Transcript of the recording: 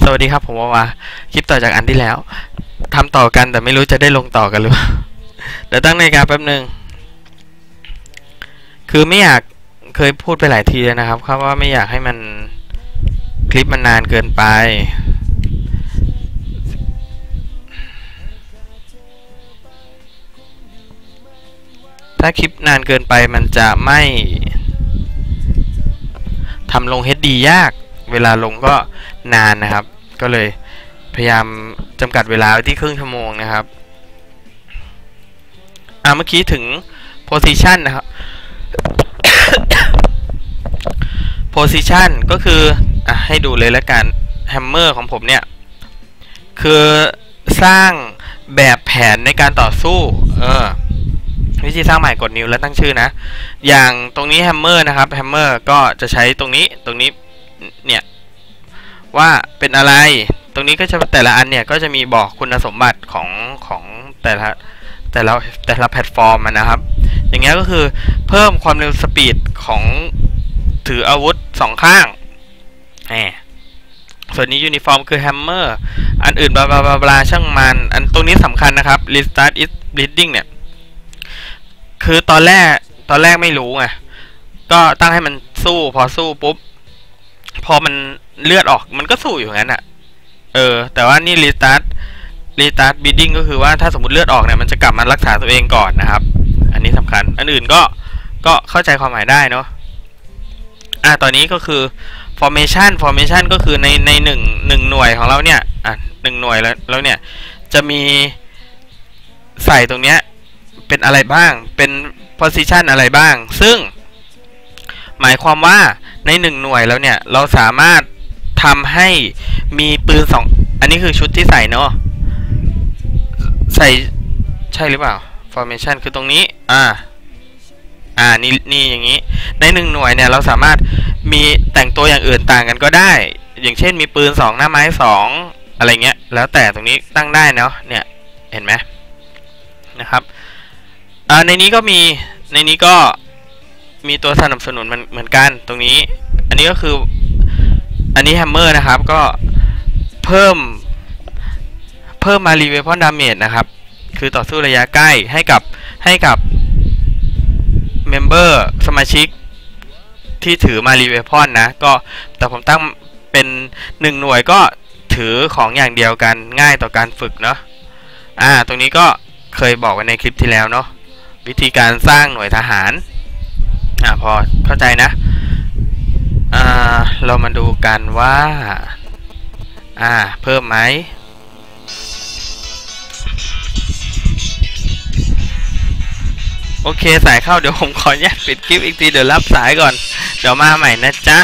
สวัสดีครับผมวาวาคลิปต่อจากอันที่แล้วทำต่อกันแต่ไม่รู้จะได้ลงต่อกันหรือเปล่าเดี๋ยวตั้งนาฬิกาแป๊บหนึ่งคือไม่อยากเคยพูดไปหลายทีแล้วนะครับครับว่าไม่อยากให้มันคลิปมันนานเกินไปถ้าคลิปนานเกินไปมันจะไม่ทำลง HD ยาก เวลาลงก็นานนะครับ ก็เลยพยายามจำกัดเวลาไว้ที่ครึ่งชั่วโมงนะครับอ่าเมื่อกี้ถึง position นะครับ position ก็คืออะให้ดูเลยแล้วกัน hammer ของผมเนี่ย คือสร้างแบบแผนในการต่อสู้ เออวิธีสร้างใหม่กดนิ้วแล้วตั้งชื่อนะ อย่างตรงนี้แฮมเมอร์นะครับแฮมเมอร์ก็จะใช้ตรงนี้ตรงนี้ เนี่ยว่าเป็นอะไร ตรงนี้ก็จะแต่ละอันเนี่ยก็จะมีบอกคุณสมบัติของของแต่ละแต่ละแต่ละแพลตฟอร์มนะครับ อย่างเงี้ยก็คือเพิ่มความเร็วสปีดของถืออาวุธสองข้างแหมส่วนนี้ยูนิฟอร์มคือแฮมเมอร์ อันอื่นบลาบลาบลาบลาช่างมัน อันตรงนี้สำคัญนะครับ restart is bleeding เนี่ย คือตอนแรกตอนแรกไม่รู้ไง ก็ตั้งให้มันสู้พอสู้ปุ๊บ พอมันเลือดออกมันก็สู้อยู่งั้นอะเออ แต่ว่านี่รีสตาร์ทรีสตาร์ทบีดิ้งก็คือว่าถ้าสมมติเลือดออกเนี่ยมันจะกลับมารักษาตัวเองก่อนนะครับ อันนี้สำคัญ อันอื่นก็ก็เข้าใจความหมายได้เนาะอะตอนนี้ก็คือ formation formation ก็คือในในหนึ่งหนึ่งหน่วยของเราเนี่ยอะหนึ่งหน่วยแล้วแล้วเนี่ยจะมีใส่ตรงเนี้ยเป็นอะไรบ้างเป็น position อะไรบ้าง ซึ่งหมายความว่า ในหนึ่งหน่วยแล้วเนี่ย เราสามารถทำให้มีปืนสองอันนี้คือชุดที่ใส่เนาะใส่ใช่หรือเปล่า formation คือตรงนี้ อ่า อ่า นี่นี่อย่างนี้ ในหนึ่งหน่วยเนี่ย เราสามารถมีแต่งตัวอย่างอื่นต่างกันก็ได้ อย่างเช่นมีปืนสองหน้าไม้สองอะไรเงี้ย แล้วแต่ตรงนี้ตั้งได้เนาะ เนี่ย เห็นไหมนะครับ อ่า ในนี้ก็มี ในนี้ก็ มีตัวสนับสนุนมันเหมือนกันตรงนี้ อันนี้ก็คืออันนี้แฮมเมอร์นะครับก็เพิ่มเพิ่มมารีเวพอนดาเมจนะครับ คือต่อสู้ระยะใกล้ให้กับให้กับเมมเบอร์สมาชิกที่ถือมารีเวพอนนะ ก็แต่ผมตั้งเป็นหนึ่งหน่วยก็ถือของอย่างเดียวกันง่ายต่อการฝึกเนาะอ่าตรงนี้ก็เคยบอกไว้ในคลิปที่แล้วเนาะวิธีการสร้างหน่วยทหาร อ่าพอเข้าใจนะอ่าเรามาดูกันว่าอ่าเพิ่มไหมโอเคสายเข้าเดี๋ยวผมขออนุญาตปิดคลิปอีกทีเดี๋ยวรับสายก่อน เดี๋ยวมาใหม่นะจ๊ะ